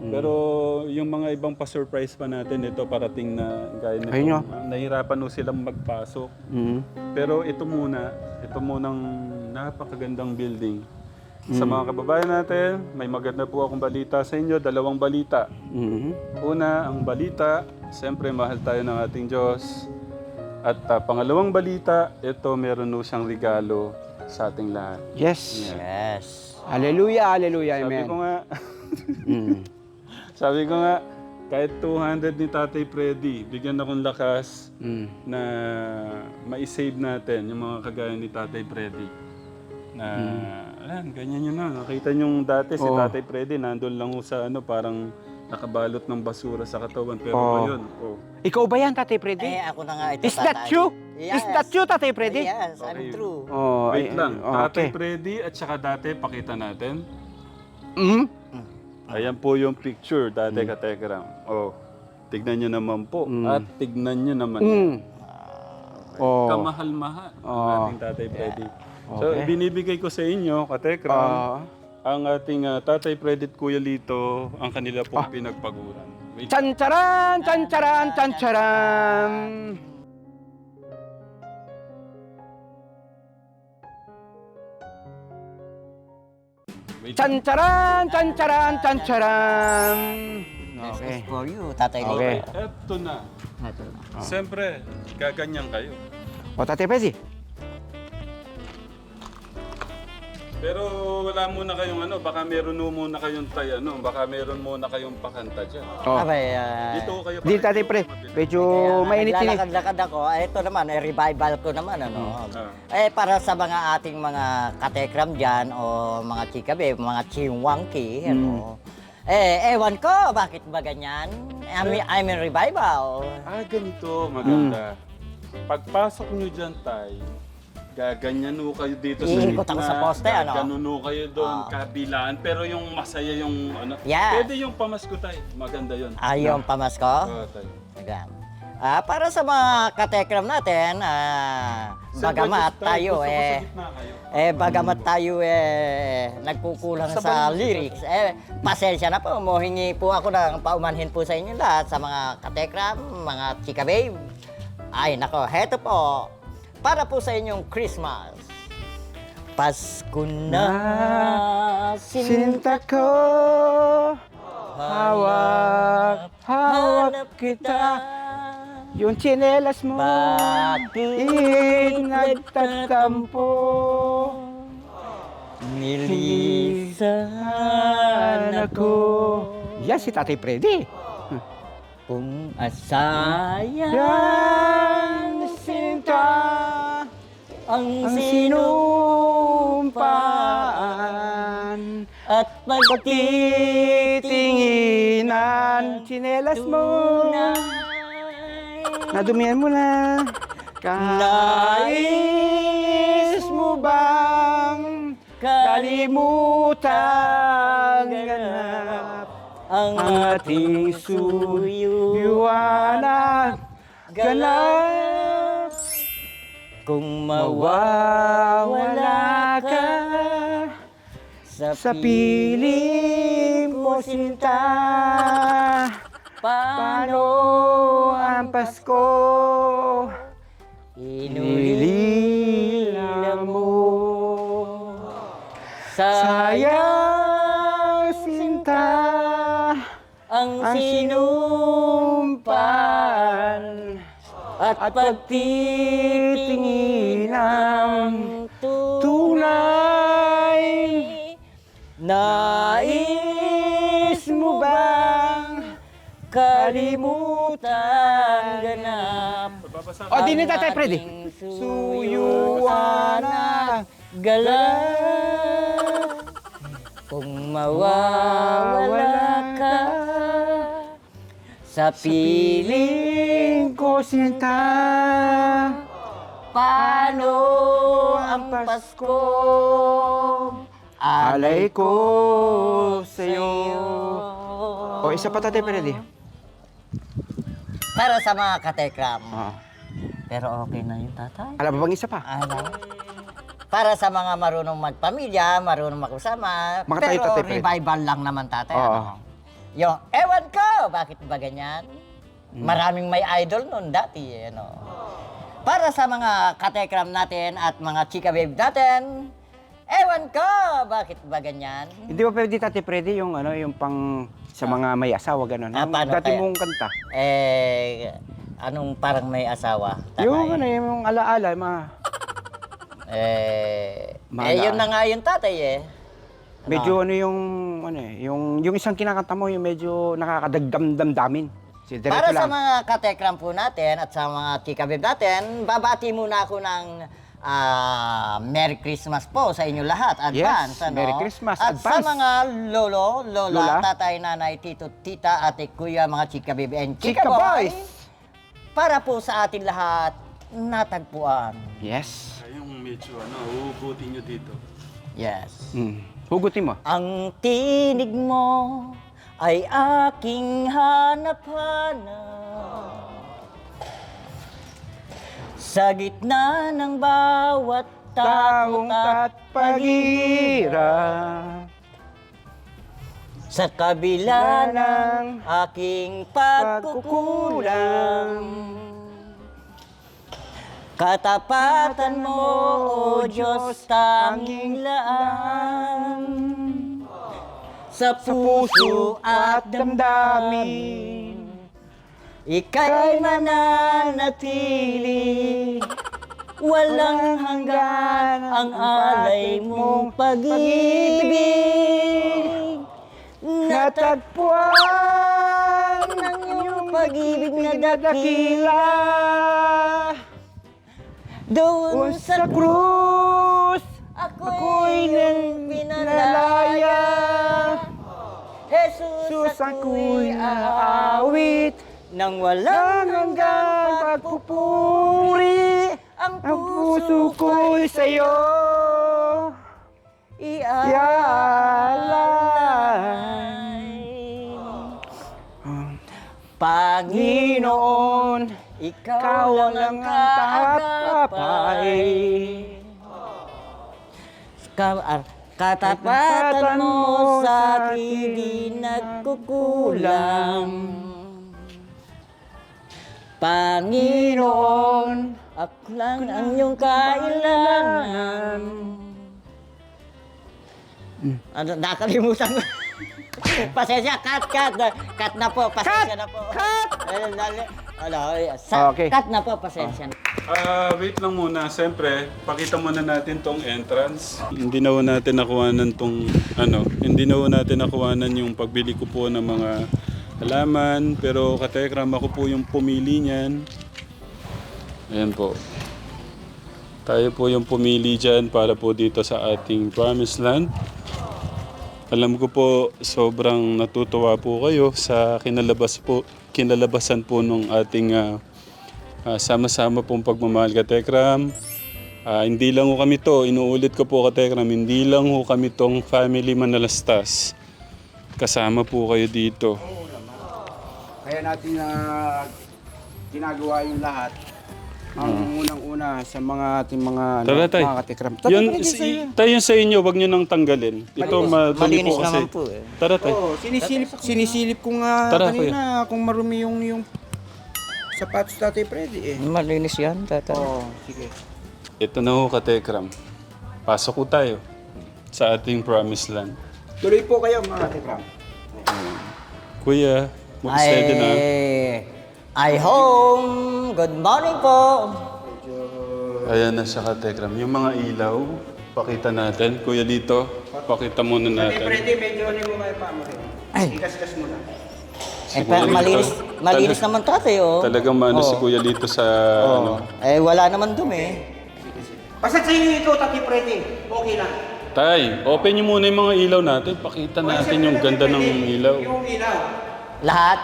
Pero yung mga ibang pa-surprise pa natin, ito parating na gaya nito. Ayun. Nahirapan no silang magpasok. Mm. Pero ito muna, ito munang napakagandang building. Sa mga kababayan natin, may maganda po akong balita sa inyo, dalawang balita. Mm. Una, ang balita, siyempre mahal tayo ng ating Diyos. At ah, pangalawang balita, ito meron no siyang regalo sa ating lahat. Yes. Yes. Hallelujah, hallelujah, Sabi amen. ko nga, Mm. sabi ko nga, kahit 200 ni Tatay Freddy, bigyan akong lakas Mm. na ma-save natin yung mga kagaya ni Tatay Freddy. Na, ayan, ganyan yun na. Nakita nyo dati si Oo. Tatay Freddy, nandun lang ho sa ano, parang nakabalot ng basura sa katawan. Pero Oo. ngayon, oh, Ikaw ba yan, Tatay Freddy? Eh, ako na nga ito, Is that tatay. you? Yes. Is that you, Tatay Freddy? Yes, I'm Okay. true. Oh, wait ay- lang. ay- Tatay okay. Freddy at saka dati, pakita natin. Mm? Ayan po yung picture, dati katekram. Oh, tignan nyo naman po. Mm. At tignan nyo naman. Mm. Oh. Kamahal-mahal ang Oh. ating Tatay Freddy. So, Okay. binibigay ko sa inyo, katekram, Ah. ang ating ah, Tatay Freddy at Kuya Lito, ang kanila pong pinagpaguran. Wait. Chan charan, chan charan. This Okay. is for you, Tatay Lito. Okay. Eto na. Ito na. Siyempre, gaganyan kayo. O, Tatay Freddy. Pero wala muna kayong ano, baka meron mo muna kayong tay, ano, baka meron muna kayong pakanta dyan. Oh. Abay, ah, Dito kayo Di, Tatay Freddy. Medyo kaya nga mainit-init. naglalakad-lakad ako. Ah, Ito naman, eh, revival ko naman, ano. Ah. Eh, para sa mga ating mga katekram dyan, o mga chikabe, mga chingwangki, ano. Eh, ewan ko, bakit ba ganyan? I'm, I'm in revival. Ah, ganito, maganda. Mm. Pagpasok nyo dyan, tay, gaganyan ho kayo dito sa Iikot ako sa poste, ano? Gaganon ho kayo doon, Ah. kabilaan. Pero yung masaya yung ano. Yes. Pwede yung pamasko, tay. Maganda yun. Ayong pamasko. Oo, tay. Ayan. Ah, para sa mga katekram natin, ah, Sir, bagamat tayo gusto ko sa eh, gitna kayo. eh bagamat tayo eh nagkukulang Sa lyrics, eh pasensya na po, mohingi po ako ng paumanhin po sa inyo lahat sa mga katekram, mga chika babe. Ay nako, heto po, para po sa inyong Christmas. Pasko na, Sinta ko, hawak, hawak kita. Yung tsinelas mo, Bakit nagtatampo. Nilisan ako Yan si Tatay Freddy. kung asaya Yan, Sinta, ang ang sinumpaan. at Pagtitinginan, tsinelas mo. Nadumihan mo na. Nais mo bang kalimutan ganap ang ating suyuan ganap kung mawawala ka sa, sa piling mo sinta paano ang Pasko? Inulila mo. Sayang sinta ang ang sinumpan at at pagtitingin ng tunay Nais mo bang kalimutan ganap O, di ni Tatay ang Freddy. Suyuan na galap kung mawawala ka sa Piling ko sinta Paano ang Pasko? Alay ko sa'yo O, isa pa Tatay Freddy. Para sa mga katekram. Ah. Pero okay na yun, tatay. Alam mo bang isa pa? Ano? Para sa mga marunong magpamilya, marunong makusama. Mga tayo, pero Tatay revival lang naman, tatay. Oo. Ano? Yung ewan ko, bakit ba ganyan? Maraming may idol noon dati, eh, ano. Para sa mga katekram natin at mga chika babe natin, ewan ko, bakit ba ganyan? Hindi ba pwede Tati Freddy yung ano, yung pang sa mga may asawa gano'n? Ah, Ang paano dati kaya? mong kanta. Eh, anong parang may asawa? Tatay? Yung ano, yung alaala, mga Eh, eh, yun na nga yung tatay eh. medyo ano yung ano eh, yung yung isang kinakanta mo yung medyo nakakadagdam-damdamin. Si Para sa mga katekram po natin at sa mga chika babe natin, babati muna ako ng ah, Merry Christmas po sa inyo lahat. Advance, Yes, ano? Merry Christmas, At sa advance. mga lolo, lola, Lola. tatay, nanay, tito, tita, ate, kuya, mga chika babe and chika, Chika boy, boys. para po sa atin lahat, natagpuan. Yes. Yung medyo ano, uubutin nyo dito. Yes. Mm. Hugutin mo. Ang tinig mo ay aking hanap-hanap. Sa gitna ng bawat takot Taong at at paghihirap. Sa kabila ng aking pagkukulang. Katapatan mo, O Diyos, tanging laan Sa puso at damdamin. Ika'y mananatili. Walang hanggan ang alay mong pag-ibig. Natagpuan ng iyong pag-ibig na dakila. Doon sa krus Ako'y nang pinalaya Jesus, ako'y aawit Nang walang hanggang pagpupuri Ang Ang puso ko'y sa'yo. iaalay Panginoon, ikaw lang ang kaagapay. Ka- ah, Katapatan mo sa akin di nagkukulang. Panginoon, ako lang ang iyong kailangan. Ano, nakalimutan ko. pasensya, cut, cut. Cut na po, pasensya na po. Cut! Ano, sa, Okay. cut na po, pasensya na. Ah, wait lang muna. Siyempre, pakita muna natin tong entrance. Hindi na ho natin nakuhanan tong ano, hindi na ho natin nakuhanan yung pagbili ko po ng mga halaman, pero katekram ako po yung pumili niyan. Ayan po. Tayo po yung pumili dyan para po dito sa ating promised land. Alam ko po sobrang natutuwa po kayo sa kinalabas po kinalabasan po nung ating ah, ah, sama-sama pong pagmamahal ka Tekram. Ah, hindi lang ho kami to, inuulit ko po ka Tekram, hindi lang ho kami tong family Manalastas. Kasama po kayo dito. Kaya natin na ginagawa yung lahat. Ang unang-una sa mga ating mga ano, Tara tay. mga katikram. Yun, si, tayo sa inyo, wag nyo nang tanggalin. Ito Malinis po kasi. po eh. Tara tay. Oo, sinisilip, sinisilip ko nga Tara, kanina kung marumi yung yung sapatos tatay Freddy eh. Malinis yan, tata. Oo, sige. Ito na ho ka Tekram. Pasok ko tayo sa ating promised land. Tuloy po kayo mga katikram. Kuya, mag-steady na. I home. Good morning po. Ayan na siya ka Tekram. Yung mga ilaw, pakita natin. Kuya dito, pakita muna natin. Freddy, medyo ano mo kayo pa mo. Ay. Ikas-kas mo na. Eh, pero malinis, malinis naman tatay, oh. Talagang maano si Oo. Kuya dito sa ano. Eh, wala naman dumi. Basta sa inyo ito, Tati Freddy. Okay lang. Tay, open niyo muna yung mga ilaw natin. Pakita natin yung ganda ng ilaw. Yung ilaw. Lahat.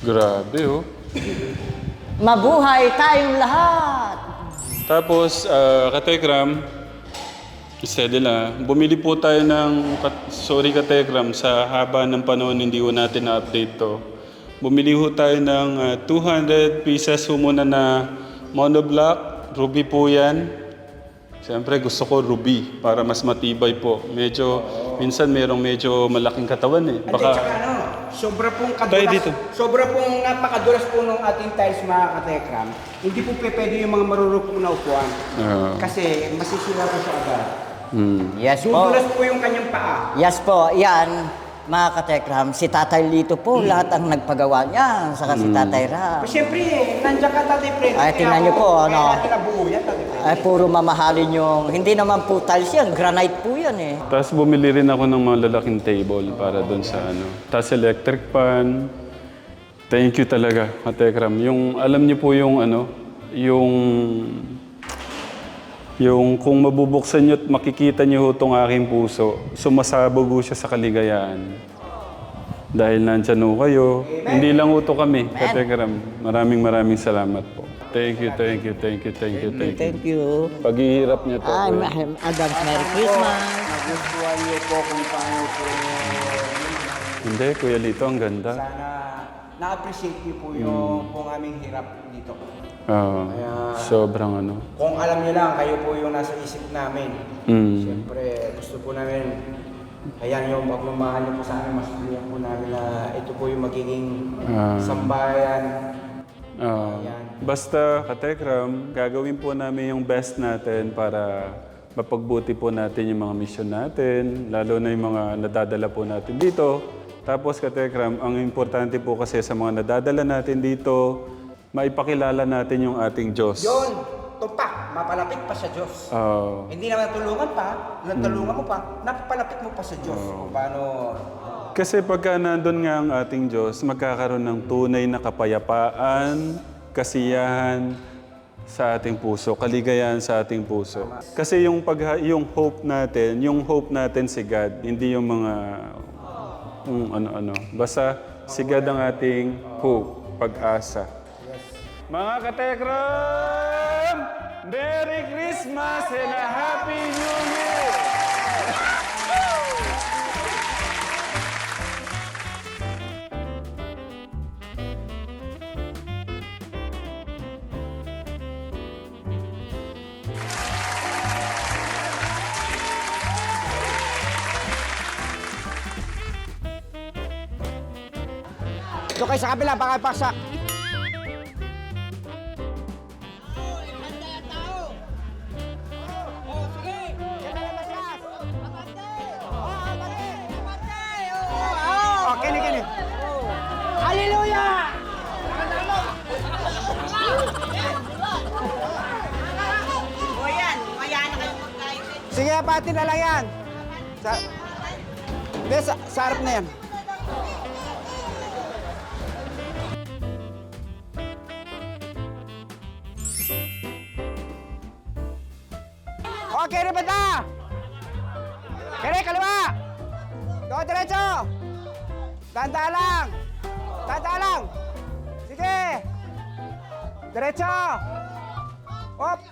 Grabe oh. Mabuhay tayong lahat. Tapos, uh, Kategram, steady lang. Bumili po tayo ng, sorry Kategram, sa haba ng panahon hindi ho natin na-update to. Bumili ho tayo ng ah, 200 pieces ho muna na monoblock. Ruby po yan. Siyempre gusto ko ruby para mas matibay po. Medyo, minsan merong medyo malaking katawan eh. Baka, Baka, tsaka ano, sobra pong Tayo kadulas. dito. Sobra pong napakadulas po ng ating tiles mga katekram. Hindi po pe- pwede yung mga marurupong na upuan. Ah. Kasi masisira po siya agad. Hmm. Yes po. Dudulas po yung kanyang paa. Yes po, yan. Mga katekram, si Tatay Lito po, lahat ang nagpagawa niya. Saka si Tatay Ram. Siyempre, nandiyan ka Tatay Fred. Ay, tingnan niyo po, ano. Kaya natin nabuo yan, Tatay Fred. Ay, puro mamahalin yung... Hindi naman po tiles yan, granite po yan eh. Tapos bumili rin ako ng mga lalaking table para doon sa ano. Tapos electric pan. Thank you talaga, Katekram. Yung, alam niyo po yung ano, yung... Yung kung mabubuksan niyo at makikita niyo ho itong aking puso, sumasabog ho siya sa kaligayahan. Dahil nandyan ho kayo. Hindi lang ho to kami, Katekram. Maraming maraming salamat po. Thank you, thank you, thank you, thank you, thank you. Thank you. Paghihirap niyo to. Ay, kuya. ma- advance Merry Christmas. Nagustuhan niyo po kung paano po. Hindi, Kuya Lito, ang ganda. Sana na-appreciate niyo po yung kung aming hirap dito. Oo. Kaya- sobrang ano. Kung alam niyo lang, kayo po yung nasa isip namin. Mm. Siyempre, gusto po namin, ayan yung pagmamahal niyo po sa amin, mas tuloyan po namin na ito po yung magiging Ah. sambayan. Oo. Ayan. basta, Katekram, gagawin po namin yung best natin para mapagbuti po natin yung mga mission natin, lalo na yung mga nadadala po natin dito. Tapos, Katekram, ang importante po kasi sa mga nadadala natin dito, maipakilala natin yung ating Diyos. Yun, tumpak, mapalapit pa sa Diyos. Oo. Hindi naman tulungan pa, natulungan mo pa, napapalapit mo pa sa Diyos. Kung paano, Kasi pagka nandun nga ang ating Diyos, magkakaroon ng tunay na kapayapaan, kasiyahan sa ating puso, kaligayahan sa ating puso. Kasi yung pag yung hope natin, yung hope natin si God, hindi yung mga yung ano-ano. Basta si God ang ating hope, pag-asa. Mga katekram! Merry Christmas and a Happy New Year! Ito kayo sa kabila, baka paksak. Sige, pati na lang yan. Sa, Hindi, sa, sa harap na yan. Okay, banda! Kere, kaliwa! Go, diretso! Tanda lang! Tanda lang! Sige! Diretso! Hop!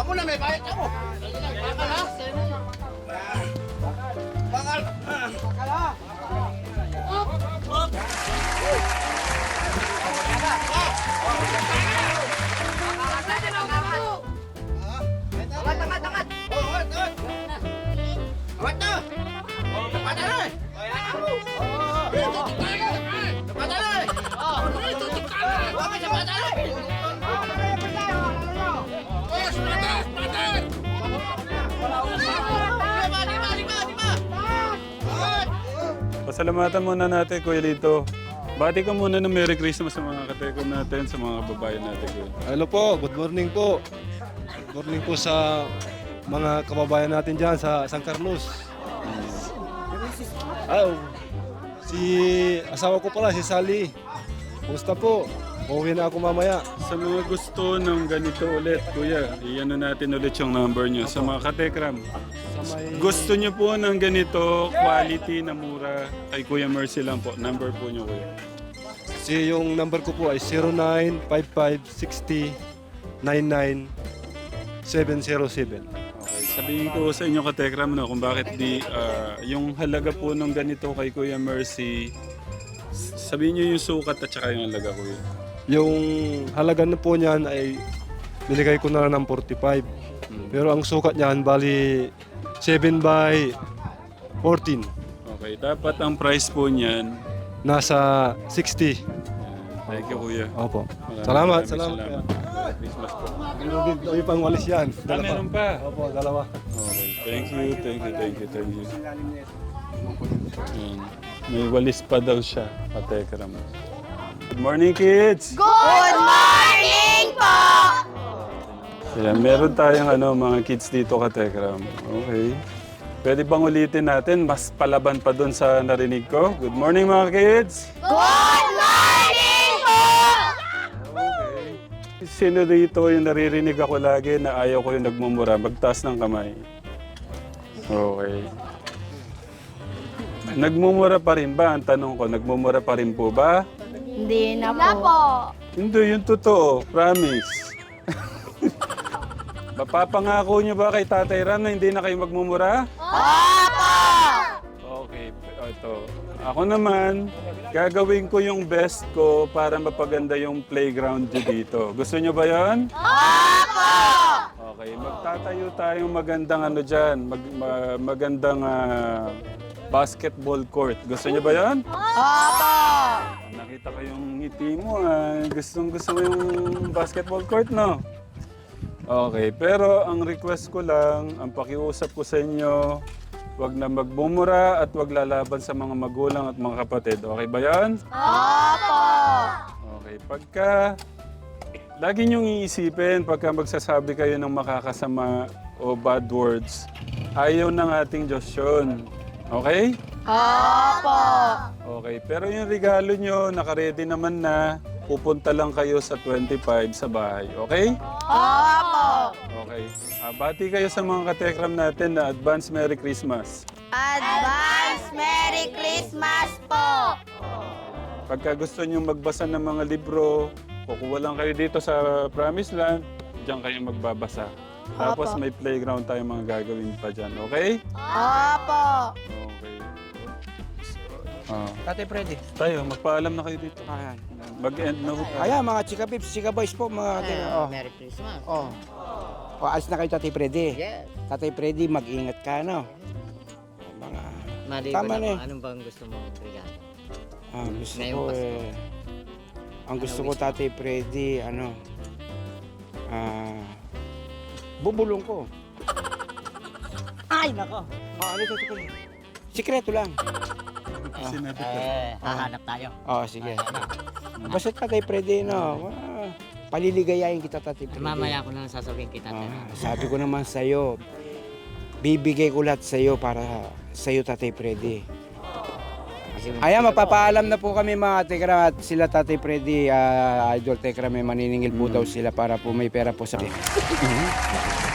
Ako na may bayad ako. Pasalamatan muna natin, Kuya Lito. Bati ka muna ng Merry Christmas sa mga katekram natin, sa mga babae natin. Kuya. Hello po, good morning po. Good morning po sa mga kababayan natin dyan sa San Carlos. Oh, si asawa ko pala, si Sally. Kumusta po? Uuwi na ako mamaya. Sa mga gusto ng ganito ulit, Kuya, iyan natin ulit yung number nyo. Sa mga katekram, gusto nyo po ng ganito, quality na mura, kay Kuya Mercy lang po. Number po nyo, Kuya. si yung number ko po ay 095560997707. Okay, sabihin ko sa inyo katekram no, kung bakit di ah, yung halaga po ng ganito kay Kuya Mercy, s- sabihin niyo yung sukat at saka yung halaga Kuya. Yung halaga na po niyan ay niligay ko na lang ng 45. Pero ang sukat niyan bali 7 by 14. Okay, dapat ang price po niyan. Nasa 60. Thank you Kuya. Opo. Maraming Salamat, maraming salamat. Merry Christmas po. Meron din may pang walis yan. Ah, meron pa. Opo, dalawa. Okay, thank you, thank you, thank you, thank you. Ayan. May walis pa daw siya, katekram. Good morning kids! Good morning po! Ayan, meron tayong ano, mga kids dito katekram. Okay. Pwede bang ulitin natin? Mas palaban pa doon sa narinig ko. Good morning mga kids! Good morning po! Okay. Sino dito yung naririnig ako lagi na ayaw ko yung nagmumura? Magtaas ng kamay. Okay. Nagmumura pa rin ba? Ang tanong ko, nagmumura pa rin po ba? Hindi na po. Hindi, yung totoo. Promise. Mapapangako nyo ba kay Tatay Ram na hindi na kayo magmumura? Opo! Okay, ito. Ako naman, gagawin ko yung best ko para mapaganda yung playground nyo dito. Gusto nyo ba yon? Opo! Okay, magtatayo tayong magandang ano dyan, mag, ma- magandang ah, basketball court. Gusto nyo ba yon? Opo! Nakita ko yung ngiti mo ah. Gustong gusto mo yung basketball court, no? Okay, pero ang request ko lang, ang pakiusap ko sa inyo, wag na magbumura at wag lalaban sa mga magulang at mga kapatid. Okay ba yan? Opo! Okay, pagka lagi niyong iisipin pagka magsasabi kayo ng makakasama o bad words, ayaw ng ating Diyos yun. Okay? Opo! Okay, pero yung regalo nyo, nakaredy naman na, pupunta lang kayo sa 25 sa bahay. Okay? Opo! Okay. Ah, bati kayo sa mga katekram natin na advance Merry Christmas. Advance Merry Christmas po! Pagka gusto nyo magbasa ng mga libro, kukuha lang kayo dito sa Promised Land, diyan kayo magbabasa. Tapos may playground tayo mga gagawin pa dyan, okay? Opo! Okay. Ah, Tate Freddy. tayo, magpaalam na kayo dito. Ayan. Mag-end na ho tayo. Ayan, mga chika bips, chika boys po, mga ate. Oh. Merry Christmas. Oh. O, alis na kayo, Tate Freddy. Yes. Tate Freddy, mag-ingat ka, no? Mga, Maliban Tama na eh. anong bang gusto mo regalo? ah, gusto Ngayong ko Pasko. eh. Ang gusto ko? Tate Freddy, ano, ah, bubulong ko. Ay, nako! Ah, ano ito, ito? Sikreto lang. Sinabi ko. Eh, hahanap tayo. Oh, sige. Basta Tatay Freddy, no? Ah, paliligayahin kita, Tatay Freddy. Mamaya ko na lang sasabihin kita. Ah, pero sabi ko naman sa'yo, bibigay ko lahat sa'yo para sa'yo, Tatay Freddy. Ayan, mapapaalam na po kami mga Tekram at sila Tatay Freddy, ah, Idol Tekram, may maniningil po daw sila para po may pera po sa...